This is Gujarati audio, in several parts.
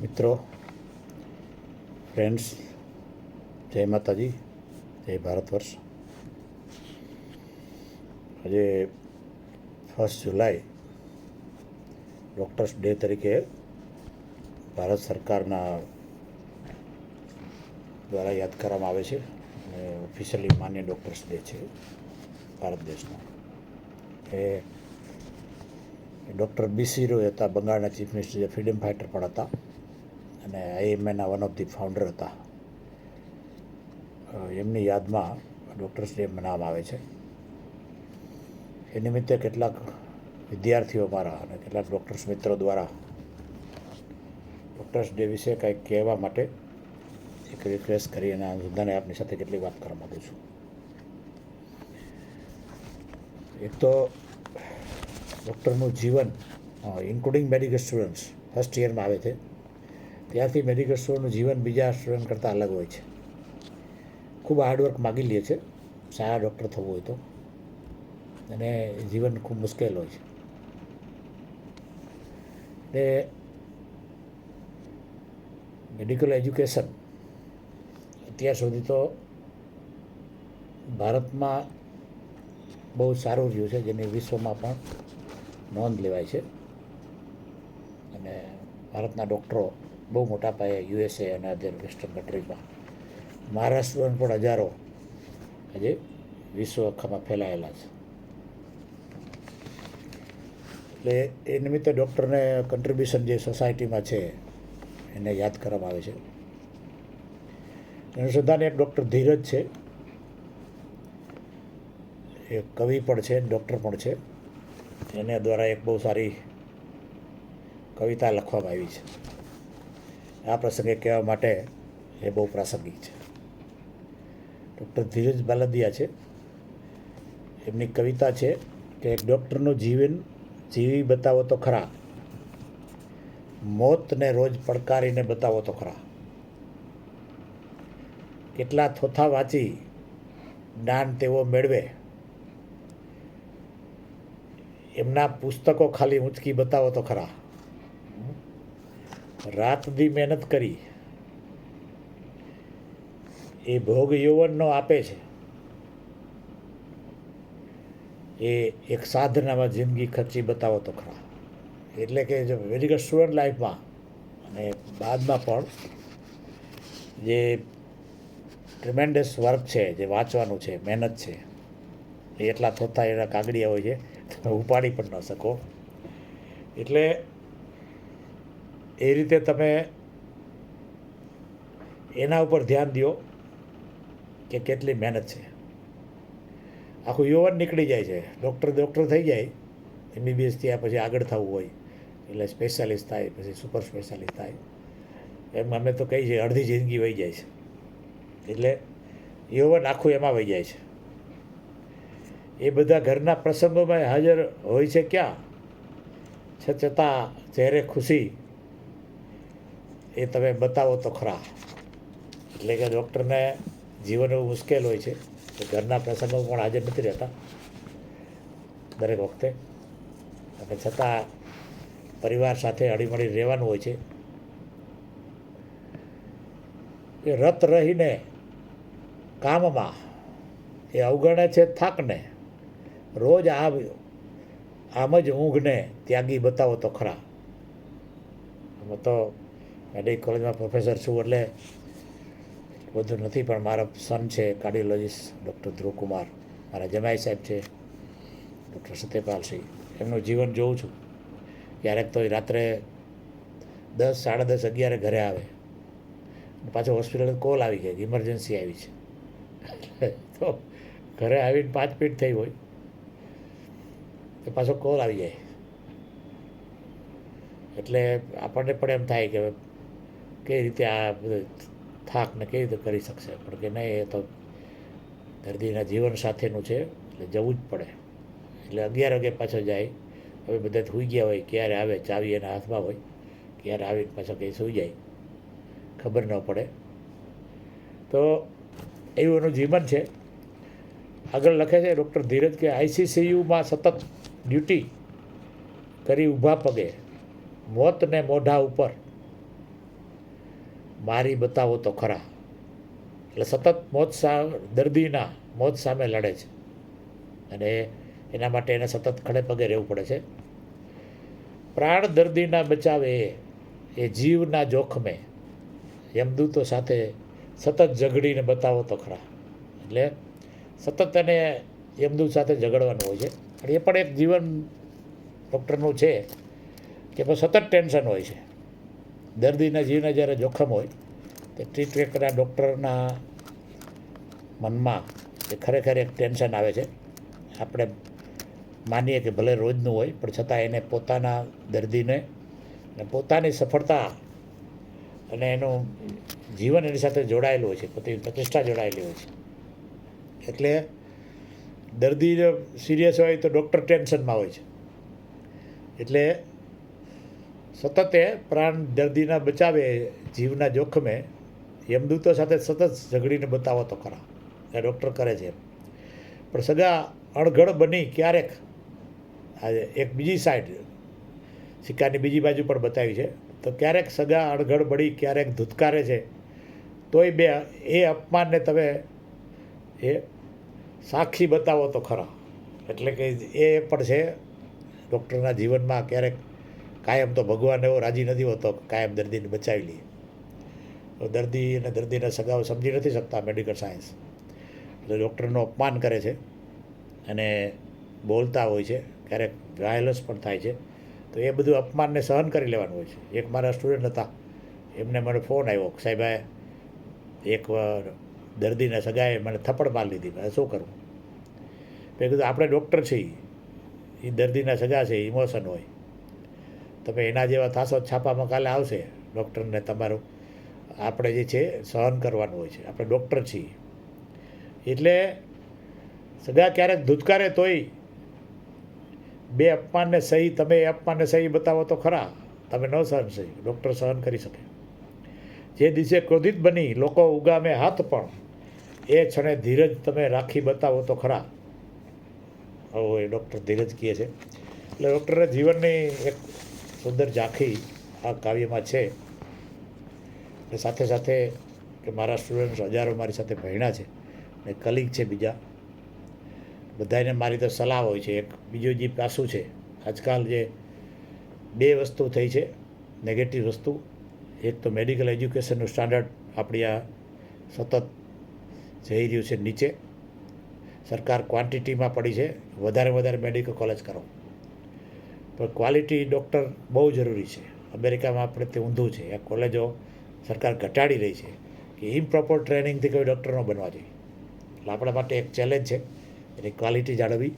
મિત્રો ફ્રેન્ડ્સ જય માતાજી, જય ભારત વર્ષ. આજે ફર્સ્ટ જુલાઈ ડૉક્ટર્સ ડે તરીકે ભારત સરકારના દ્વારા યાદ કરવામાં આવે છે અને ઓફિશિયલી માન્ય ડૉક્ટર્સ ડે છે ભારત દેશનો. એ ડૉક્ટર બીસી રોય હતા, બંગાળના ચીફ મિનિસ્ટર જે ફ્રીડમ ફાઇટર પણ હતા. અને આઈએમએના વન ઓફ ધી ફાઉન્ડર હતા. એમની યાદમાં ડૉક્ટર્સ ડે મનાવવામાં આવે છે. એ નિમિત્તે કેટલાક વિદ્યાર્થીઓ મારા અને કેટલાક ડૉક્ટર્સ મિત્રો દ્વારા ડૉક્ટર્સ ડે વિશે કંઈક કહેવા માટે એક રિક્વેસ્ટ કરી અને અનુસંધાને આપની સાથે કેટલી વાત કરવા માગું છું. એક તો ડૉક્ટરનું જીવન ઇન્ક્લુડિંગ મેડિકલ સ્ટુડન્ટ્સ ફર્સ્ટ યરમાં આવે છે. ત્યારથી મેડિકલ સ્ટુડન્ટનું જીવન બીજા સ્ટુડન્ટ કરતાં અલગ હોય છે. ખૂબ હાર્ડવર્ક માગી લે છે. સારા ડૉક્ટર થવું હોય તો. અને જીવન ખૂબ મુશ્કેલ હોય છે. એટલે મેડિકલ એજ્યુકેશન અત્યાર સુધી તો ભારતમાં બહુ સારું રહ્યું છે, જેની વિશ્વમાં પણ નોંધ લેવાય છે. અને ભારતના ડૉક્ટરો બહુ મોટા પાયે યુએસએ અને અધર વેસ્ટર્ન કન્ટ્રીઝમાં મહારાષ્ટ્રમાં પણ હજારો આજે વિશ્વ આખામાં ફેલાયેલા છે. એટલે એ નિમિત્તે ડૉક્ટરને કન્ટ્રીબ્યુશન જે સોસાયટીમાં છે, એને યાદ કરવામાં આવે છે. અનુસંધાન એક ડૉક્ટર ધીરજ છે. એ કવિ પણ છે ડૉક્ટર પણ છે. એને દ્વારા એક બહુ સારી કવિતા લખવામાં આવી છે. આ પ્રસંગે કહેવા માટે એ બહુ પ્રાસંગિક છે. ડૉક્ટર ધીરજ બાલદિયા છે. એમની કવિતા છે કે એક ડૉક્ટરનું જીવન જીવી બતાવો તો ખરા. મોતને રોજ પડકારીને બતાવો તો ખરા. કેટલા થોથા વાંચી જ્ઞાન તેઓ મેળવે. એમના પુસ્તકો ખાલી ઊંચકી બતાવો તો ખરા. રાત દી મહેનત કરી. એ ભોગ યૌવનનો આપે છે. એ એક સાધનામાં જિંદગી ખર્ચી બતાવો તો ખરા. એટલે કે જો ગુડ સ્ટુડન્ટ લાઈફમાં અને બાદમાં પણ જે ટ્રિમેન્ડસ વર્ક છે, જે વાંચવાનું છે, મહેનત છે, એ એટલા થોતા એના કાગડિયા હોય છે તમે ઉપાડી પણ ન શકો. એટલે એ રીતે તમે એના ઉપર ધ્યાન દો કે કેટલી મહેનત છે. આખું યુવાન નીકળી જાય છે. ડૉક્ટર ડૉક્ટર થઈ જાય. એમબીબીએસ થયા પછી આગળ થવું હોય. એટલે સ્પેશિયાલિસ્ટ થાય, પછી સુપર સ્પેશિયાલિસ્ટ થાય. એમ અમે તો કહીએ છીએ અડધી જિંદગી વહી જાય છે. એટલે યુવાન આખું એમાં વહી જાય છે. એ બધા ઘરના પ્રસંગોમાં હાજર હોય છે ક્યાં? છતાં ચહેરે ખુશી એ તમે બતાવો તો ખરા. એટલે કે ડૉક્ટરને જીવન એવું મુશ્કેલ હોય છે ઘરના પ્રસંગો પણ હાજર નથી રહેતા દરેક વખતે. અને છતાં પરિવાર સાથે હળીમળી રહેવાનું હોય છે. એ રત રહીને કામમાં એ અવગણે છે થાકને, રોજ આવ્યો આમ જ ઊંઘને ત્યાગી બતાવો તો ખરા. અમે તો મેડિકલ કોલેજમાં પ્રોફેસર છું એટલે બધું નથી, પણ મારા સન છે કાર્ડિયોલોજીસ્ટ ડૉક્ટર ધ્રુવકુમાર મારા જમાઈ સાહેબ છે ડૉક્ટર સત્યપાલસિંહ એમનું જીવન જોઉં છું. ક્યારેક તો રાત્રે દસ, સાડા દસ, અગિયારે ઘરે આવે. પાછો હોસ્પિટલ કોલ આવી જાય ઇમરજન્સી આવી છે. તો ઘરે આવીને પાંચ મિનિટ થઈ હોય. તો પાછો કોલ આવી જાય. એટલે આપણને પણ એમ થાય કે કઈ રીતે આ થાકને કેવી રીતે કરી શકશે? પણ કે નહીં, એ તો દર્દીના જીવન સાથેનું છે, એટલે જવું જ પડે. એટલે અગિયાર વાગે પાછો જાય. હવે બધા સૂઈ ગયા હોય, ક્યારે આવે? ચાવી એના હાથમાં હોય. ક્યારે આવીને પાછો કંઈ સૂઈ જાય? ખબર ન પડે. તો એવું એનું જીવન છે. આગળ લખે છે ડૉક્ટર ધીરજ કે આઈસીસીયુમાં સતત ડ્યુટી કરી ઊભા પગે. મોતને મોઢા ઉપર. મારી બતાવો તો ખરા. એટલે સતત મોત સા, દર્દીના મોત સામે લડે છે. અને એના માટે એને સતત ખડે પગે રહેવું પડે છે. પ્રાણ દર્દીના બચાવે એ જીવના જોખમે. યમદૂતો સાથે સતત ઝઘડીને બતાવો તો ખરા. એટલે સતત એને યમદૂત સાથે ઝઘડવાનું હોય છે. અને એ પણ એક જીવન ડૉક્ટરનું છે કે સતત ટેન્શન હોય છે. દર્દીના જીવને જ્યારે જોખમ હોય, તે ટ્રીટ કરનાર ડૉક્ટરના મનમાં એ ખરેખર એક ટેન્શન આવે છે. આપણે માનીએ કે ભલે રોજનું હોય, પણ છતાં એને પોતાના દર્દીને અને પોતાની સફળતા અને એનું જીવન એની સાથે જોડાયેલું હોય છે પોતાની પ્રતિષ્ઠા જોડાયેલી હોય છે. એટલે દર્દી સિરિયસ હોય તો ડૉક્ટર ટેન્શનમાં હોય છે. એટલે સતત એ પ્રાણ દર્દીના બચાવે જીવના જોખમે યમદૂતો સાથે સતત ઝઘડીને બતાવો તો ખરા. એ ડૉક્ટર કરે છે પણ સગા અણઘડ બની ક્યારેક, આજે એક બીજી સાઈડ, સિક્કાની બીજી બાજુ પણ બતાવી છે, તો ક્યારેક સગા અણઘડ બળી ક્યારેક ધૂતકારે છે, તોય બે, એ અપમાનને તમે એ સાક્ષી બતાવો તો ખરા. એટલે કે એ પણ છે, ડૉક્ટરના જીવનમાં ક્યારેક કાયમ તો ભગવાન એવો રાજી નથી હોતો કાયમ દર્દીને બચાવી લઈએ. દર્દી અને દર્દીના સગાઓ સમજી નથી શકતા મેડિકલ સાયન્સ એટલે ડૉક્ટરનું અપમાન કરે છે અને બોલતા હોય છે, ક્યારેક વાયલન્સ પણ થાય છે. તો એ બધું અપમાનને સહન કરી લેવાનું હોય છે. એક મારા સ્ટુડન્ટ હતા, એમને મને ફોન આવ્યો સાહેબ એક દર્દીના સગાએ મને થપ્પડ માર લીધી. મેં શું કરવું મેં કીધું, આપણે ડૉક્ટર છીએ. એ દર્દીના સગા છે ઇમોશન હોય. તમે એના જેવા થાશો છાપામાં કાલે આવશે ડૉક્ટરને તમારું. આપણે જે છે સહન કરવાનું હોય છે. આપણે ડૉક્ટર છીએ. એટલે સગા ક્યારેક ધૂતકારે તોય બે અપમાનને સહી, તમે એ અપમાનને સહી બતાવો તો ખરા. તમે ન સહન સહી, ડૉક્ટર સહન કરી શકે. જે દિવસે ક્રોધિત બની, લોકો ઉગામે હાથ પણ, એ ક્ષણે ધીરજ તમે રાખી બતાવો તો ખરા. હવે એ ડૉક્ટર ધીરજ કહે છે. એટલે ડૉક્ટરે જીવનની એક સુંદર ઝાંખી આ કાવ્યમાં છે. અને સાથે સાથે કે મારા સ્ટુડન્ટ્સ હજારો મારી સાથે ભણ્યા છે. અને કલીગ છે બીજા. બધાને મારી તો સલાહ હોય છે. એક બીજું જે પાસું છે. આજકાલ જે બે વસ્તુ થઈ છે. નેગેટિવ વસ્તુ. એક તો મેડિકલ એજ્યુકેશનનું સ્ટાન્ડર્ડ આપણી આ સતત જઈ રહ્યું છે નીચે. સરકાર ક્વોન્ટિટીમાં પડી છે. વધારે વધારે મેડિકલ કોલેજ કરો. પણ ક્વોલિટી ડૉક્ટર બહુ જરૂરી છે. અમેરિકામાં આપણે તે ઊંધું છે. આ કોલેજો સરકાર ઘટાડી રહી છે કે ઇમ્પ્રોપર ટ્રેનિંગથી કોઈ ડૉક્ટર ન બનવા જોઈએ. એટલે આપણા માટે એક ચેલેન્જ છે. એની ક્વોલિટી જાળવવી.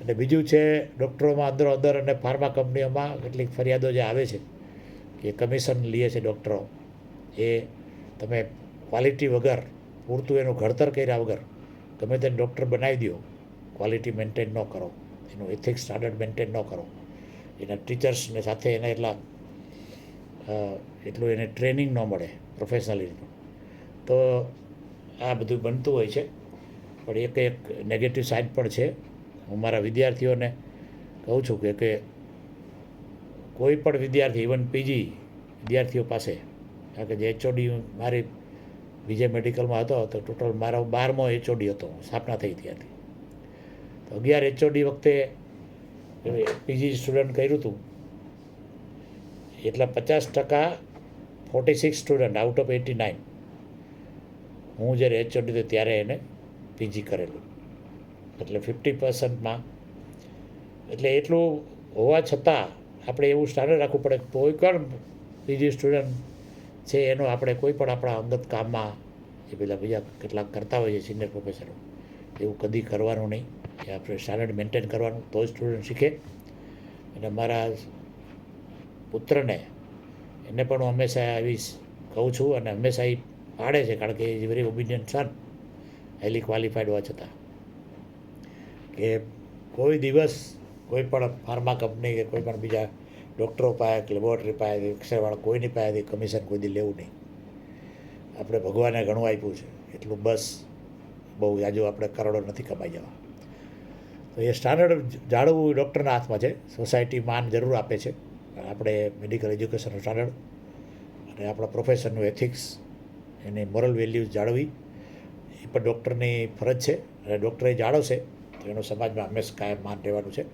અને બીજું છે ડૉક્ટરોમાં અંદરો અંદર અને ફાર્મા કંપનીઓમાં કેટલીક ફરિયાદો જે આવે છે કે કમિશન લે છે ડૉક્ટરો એ તમે ક્વોલિટી વગર પૂરતું એનું ઘડતર કર્યા વગર ગમે તેને ડૉક્ટર બનાવી દો ક્વોલિટી મેન્ટેન ન કરો. એનું એથિક્સ સ્ટાન્ડર્ડ મેન્ટેન ન કરો. એના ટીચર્સને સાથે એને એટલા એટલું એને ટ્રેનિંગ ન મળે પ્રોફેશનલી તો આ બધું બનતું હોય છે. પણ એક એક નેગેટિવ સાઇડ પણ છે. હું મારા વિદ્યાર્થીઓને કહું છું કે કે કોઈ પણ વિદ્યાર્થી ઇવન પીજી વિદ્યાર્થીઓ પાસે, કારણ કે જે એચઓડી મારી બીજે મેડિકલમાં હતો, તો ટોટલ મારો બારમો એચઓડી હતો. સ્થાપના થઈ ત્યાંથી તો અગિયાર એચઓડી વખતે પીજી સ્ટુડન્ટ કર્યું હતું. એટલા પચાસ ટકા forty six student out of eighty nine હું જ્યારે એચઓડી હતો ત્યારે એને પીજી કરેલું. એટલે ફિફ્ટી પર્સન્ટમાં એટલે એટલું હોવા છતાં આપણે એવું સ્ટાન્ડર્ડ રાખવું પડે કોઈ પણ પીજી સ્ટુડન્ટ છે એનો આપણે કોઈ પણ આપણા અંગત કામમાં એ પેલા બીજા કેટલાક કરતા હોઈએ સિનિયર પ્રોફેસરો એવું કદી કરવાનું નહીં. એ આપણે સ્ટાન્ડર્ડ મેન્ટેન કરવાનું, તો જ સ્ટુડન્ટ શીખે. અને મારા પુત્રને, એને પણ હું હંમેશા આવી કહું છું અને હંમેશા એ પાડે છે, કારણ કે is very obedient son highly qualified હોવા છતાં. કે કોઈ દિવસ કોઈ પણ ફાર્મા કંપની કે કોઈ પણ બીજા ડૉક્ટરો પાસે કે લેબોરેટરી પાસે એક્સરેવાળા કોઈની પાસેથી કમિશન કોઈ દી લેવું નહીં. આપણે ભગવાને ઘણું આપ્યું છે. એટલું બસ બહુ જાજુ આપણે કરોડો નથી કમાઈ જવા. તો એ સ્ટાન્ડર્ડ જાળવવું ડૉક્ટરના હાથમાં છે. સોસાયટી માન જરૂર આપે છે. આપણે મેડિકલ એજ્યુકેશનનું સ્ટાન્ડર્ડ અને આપણા પ્રોફેશનનું એથિક્સ એની મોરલ વેલ્યુઝ જાળવી. એ પણ ડૉક્ટરની ફરજ છે અને ડૉક્ટરે જાળવશે તો એનું સમાજમાં હંમેશા કાયમ માન રહેવાનું છે.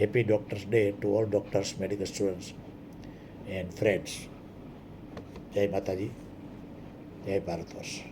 Happy doctors day to all doctors medical students and friends જય માતાજી. જય ભારત વર્ષ.